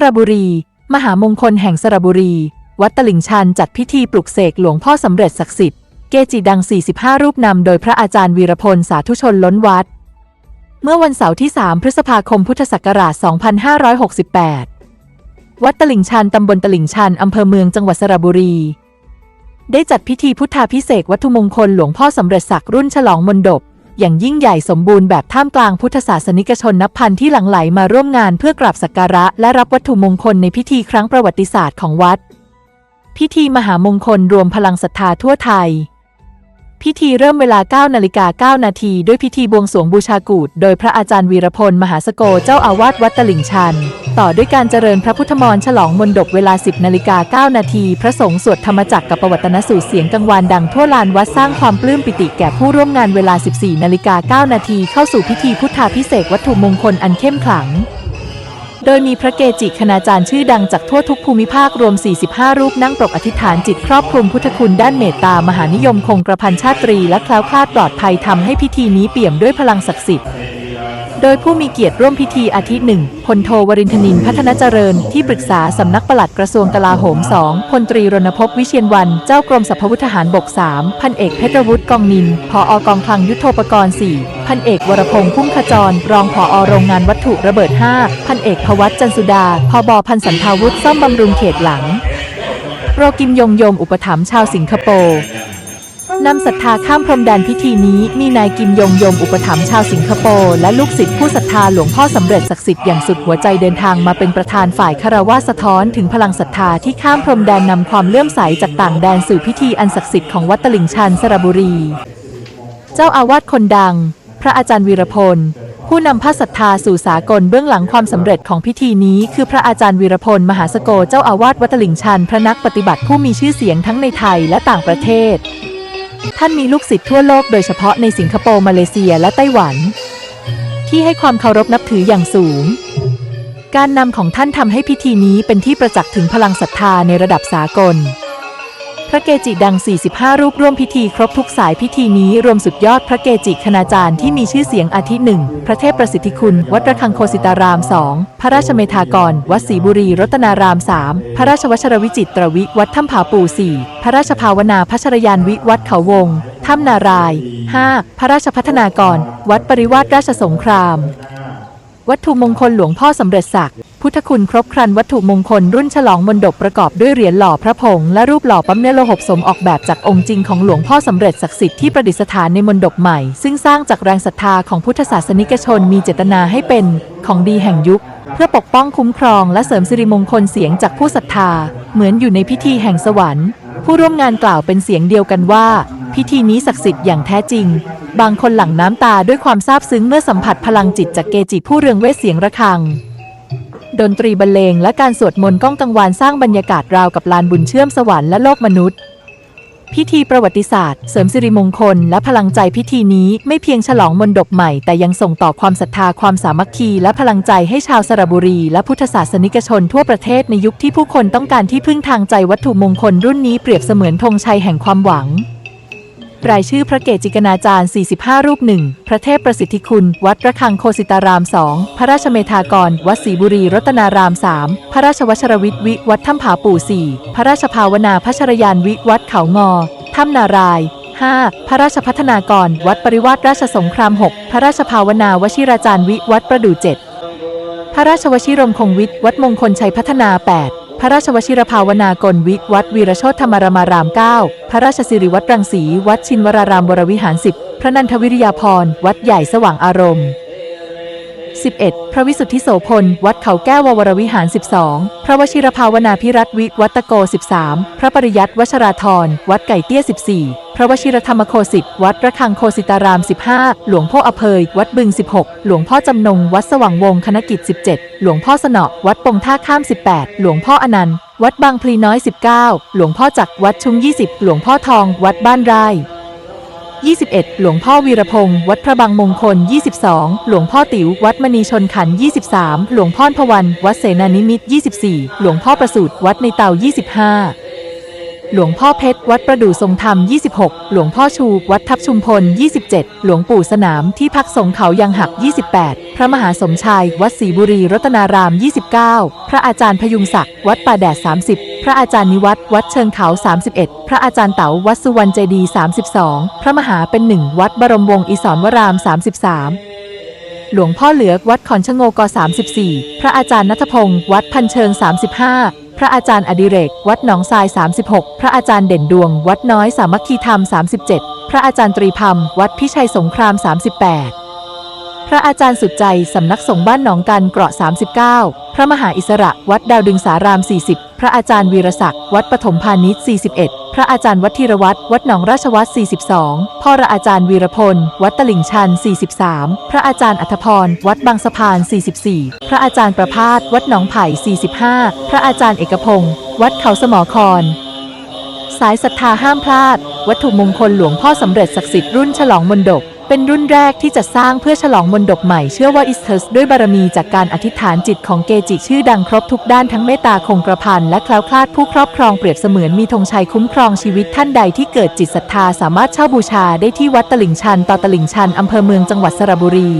สระบุรี มหามงคลแห่งสระบุรี วัดตลิ่งชันจัดพิธีปลุกเสกหลวงพ่อสำเร็จศักดิ์สิทธิ์เกจิดัง 45 รูปนำโดยพระอาจารย์วีรพลสาธุชนล้นวัด เมื่อวันเสาร์ที่ 3 พฤษภาคมพุทธศักราช 2568 วัดตลิ่งชันตำบลตลิ่งชันอำเภอเมืองจังหวัดสระบุรี ได้จัดพิธีพุทธาพิเศษวัตถุมงคลหลวงพ่อสำเร็จศักดิ์รุ่นฉลองมนดบ อย่างยิ่งใหญ่สมบูรณ์แบบท่ามกลางพุทธศาสนิกชนนับพันที่หลั่งไหลมาร่วมงานเพื่อกราบสักการะ และรับวัตถุมงคลในพิธีครั้งประวัติศาสตร์ของวัด พิธีมหามงคลรวมพลังศรัทธาทั่วไทย พิธีเริ่มเวลา9นาฬิกา9นาทีด้วยพิธีบวงสรวงบูชากูฏโดยพระอาจารย์วีรพล มหาสโกเจ้าอาวาสวัดตลิ่งชัน ต่อด้วยการเจริญพระพุทธมนต์ฉลองมนดบเวลา 10นาฬิกา9นาทีพระสงฆ์สวดธรรมจักรกับประวัตนสูตรเสียงกังวานดังทั่วลานวัดสร้างความปลื้มปิติแก่ผู้ร่วมงานเวลา 14นาฬิกา9นาทีเข้าสู่พิธีพุทธาพิเศษวัตถุมงคลอันเข้มขลัง โดยมีพระเกจิคณาจารย์ชื่อดังจากทั่วทุกภูมิภาครวม 45 รูปนั่งปรกอธิษฐานจิตครอบคลุมพุทธคุณด้านเมตตามหานิยมคงกระพันชาตรี และแคล้วคลาดปลอดภัยทำให้พิธีนี้เปี่ยมด้วยพลังศักดิ์สิทธิ์โดยผู้มีเกียรติร่วมพิธีอาทิหนึ่งพลโทวรินทนินพัฒนเจริญ ที่ปรึกษาสำนักปลัดกระทรวงกลาโหม 2 พลตรีรณพวิเชียนวัน เจ้ากรมสรรพวุธทหารบก 3 พันเอกเพชรวุฒิกองนินผออกองคลังยุทโธปกรณ์ 4 พันเอกวรพงษ์พุ่มขจร รองผอโรงงานวัตถุระเบิด 5 พันเอกพวัตจันสุดา พบพันสันทาวุฒิซ่อมบำรุงเขตหลัง โรกิมยงยมอุปถัมภ์ชาวสิงคโปร์นำศรัทธาข้ามพรมแดนพิธีนี้มีนายกิมยงยมอุปถัมภ์ชาวสิงคโปร์และลูกศิษย์ผู้ศรัทธาหลวงพ่อสำเร็จศักดิ์สิทธิ์อย่างสุดหัวใจเดินทางมาเป็นประธานฝ่ายคารวะสะท้อนถึงพลังศรัทธาที่ข้ามพรมแดนนำความเลื่อมใสจากต่างแดนสู่พิธีอันศักดิ์สิทธิ์ของวัดตลิ่งชันสระบุรี เจ้าอาวาสคนดัง พระอาจารย์วีรพล ผู้นำพระศรัทธาสู่สากลเบื้องหลังความสำเร็จของพิธีนี้ คือพระอาจารย์วีรพล มหาสโกเจ้าอาวาสวัดตลิ่งชัน พระนักปฏิบัติผู้มีชื่อเสียงทั้งในไทยและต่างประเทศ ท่านมีลูกศิษย์ทั่วโลกโดยเฉพาะในสิงคโปร์มาเลเซียและไต้หวัน ที่ให้ความเคารพนับถืออย่างสูง การนำของท่านทำให้พิธีนี้เป็นที่ประจักษ์ถึงพลังศรัทธาในระดับสากล พระเกจิดัง 45 รูปร่วมพิธีครบทุกสายพิธีนี้รวมสุดยอดพระเกจิคณาจารย์ที่มีชื่อเสียงอาทิหนึ่ง พระเทพประสิทธิคุณ วัดระฆังโคสิตาราม 2 พระราชเมธากร วัดศรีบุรีรัตนาราม 3 พระราชวชรวิจิตรวิวัดถ้ำผาปู่ 4 พระราชภาวนาพัชรยานวิวัดเขาวง ถ้ำนาราย 5 พระราชพัฒนากร วัดปริวาสราชสงคราม วัตถุมงคลหลวงพ่อสำเร็จศักดิ์ พุทธคุณครบครันวัตถุมงคลรุ่นฉลองมนดบประกอบด้วยเหรียญหล่อพระผงและรูปหล่อปั๊มเนโลหบสมออกแบบจากองค์จริงของหลวงพ่อสำเร็จศักดิ์สิทธิ์ที่ประดิษฐานในมนดบใหม่ ซึ่งสร้างจากแรงศรัทธาของพุทธศาสนิกชนมีเจตนาให้เป็นของดีแห่งยุค เพื่อปกป้องคุ้มครองและเสริมสิริมงคลเสียงจากผู้ศรัทธา เหมือนอยู่ในพิธีแห่งสวรรค์ ผู้ร่วมงานกล่าวเป็นเสียงเดียวกันว่า พิธีนี้ศักดิ์สิทธิ์อย่างแท้จริง บางคนหลั่งน้ำตาด้วยความซาบซึ้งเมื่อสัมผัสพลังจิตจากเกจิผู้เรืองเวทเสียงระฆัง ดนตรีบรรเลงและการสวดมนต์ก้องกังวานสร้างบรรยากาศราวกับลานบุญเชื่อมสวรรค์และโลกมนุษย์ พิธีประวัติศาสตร์ เสริมสิริมงคล และพลังใจพิธีนี้ไม่เพียงฉลองมนดบใหม่ แต่ยังส่งต่อความศรัทธาความสามัคคี และพลังใจให้ชาวสระบุรี และพุทธศาสนิกชนทั่วประเทศในยุคที่ผู้คนต้องการที่พึ่งทางใจวัตถุมงคลรุ่นนี้เปรียบเสมือนธงชัยแห่งความหวัง รายชื่อพระเกจิกนาจารย์ 45 รูปหนึ่งพระเทพประสิทธิคุณ วัดระฆังโคสิตาราม 2 พระราชเมธากร วัดศรีบุรีรัตนาราม 3 พระราชวชรวิทย์วิวัดถ้ำผาปู่ 4 พระราชภาวนาพัชรยานวิวัดเขางอ ถ้ำนาราย 5. พระราชพัฒนากร วัดปริวาสราชสงคราม 6 พระราชภาวนาวชิราจารย์วิวัดประดู่7พระราชวชิรมคงวิทย์วัดมงคลชัยพัฒนา 8 พระราชวชิรภาวนากลวิวัดวีรโชธธรรมรมาราม 9 พระราชสิริวัดรังสี วัดชินวรารามวรวิหาร 10 พระนันทวิริยาพร วัดใหญ่สว่างอารมณ์ 11. พระวิสุทธิโสพล วัดเขาแก้ววรวิหาร 12 พระวชิรภาวนาพิรัตวิวัดตะโก 13 พระปริยัติวชราธร วัดไก่เตี้ย 14 พระวชิรธรรมโคสิตวัดระฆังโคสิตาราม 15 หลวงพ่ออเพยวัดบึง 16 หลวงพ่อจำนง วัดสว่างวงศ์คณกิจ 17 หลวงพ่อสนอวัดปงท่าข้าม 18 หลวงพ่ออนันต์ วัดบางพลีน้อย 19 หลวงพ่อจักรวัดชุม 20 หลวงพ่อทอง วัดบ้านไร่ 21 หลวงพ่อวีรพงศ์วัดพระบางมงคล 22 หลวงพ่อติ๋ววัดมณีชนขัน 23 หลวงพ่อพวัน วัดเสนานิมิต 24 หลวงพ่อประสูตรวัดในเตา 25 หลวงพ่อเพชร วัดประดู่ทรงธรรม 26 หลวงพ่อชู วัดทับชุมพล 27 หลวงปู่สนามที่พักสงเขายังหัก 28 พระมหาสมชาย วัดศรีบุรีรัตนาราม 29 พระอาจารย์พยุงศักดิ์ วัดป่าแดด 30 พระอาจารย์นิวัตรวัดเชิงเขา 31 พระอาจารย์เต๋า วัดสุวรรณเจดี 32 พระมหาเป็นหนึ่ง วัดบรมวงศ์อีสรวราม 33 หลวงพ่อเหลือวัดขอนชะโงก34 พระอาจารย์นัทพงศ์วัดพันเชิง 35 พระอาจารย์อดิเรก วัดหนองทราย 36 พระอาจารย์เด่นดวง วัดน้อยสามัคคีธรรม 37 พระอาจารย์ตรีพัมวัดพิชัยสงคราม 38 พระอาจารย์สุดใจ สำนักสงฆ์บ้านหนองกันเกราะ 39 พระมหาอิสระ วัดดาวดึงสาราม 40 พระอาจารย์วีรศักดิ์ วัดปฐมพาณิชย์ 41 พระอาจารย์วัดธีรวัตรวัดหนองราชวัตร42 พ่อระอาจารย์วีรพล วัดตลิ่งชัน 43 พระอาจารย์อัธพร วัดบางสะพาน 44 พระอาจารย์ประพาส วัดหนองไผ่ 45 พระอาจารย์เอกพงศ์ วัดเขาสมอครสายศรัทธาห้ามพลาด วัตถุมงคลหลวงพ่อสำเร็จศักดิ์สิทธิ์รุ่นฉลองมนดบ เป็นรุ่นแรกที่จะสร้างเพื่อฉลองมนดบใหม่เชื่อว่าอิสเทสด้วยบารมีจากการอธิษฐานจิตของเกจิชื่อดังครบทุกด้านทั้งเมตตาคงกระพันและแคล้วคลาดผู้ครอบครองเปรียบเสมือนมีธงชัยคุ้มครองชีวิตท่านใดที่เกิดจิตศรัทธาสามารถเช่าบูชาได้ที่วัดตลิ่งชันต่อตลิ่งชันอำเภอเมืองจังหวัดสระบุรี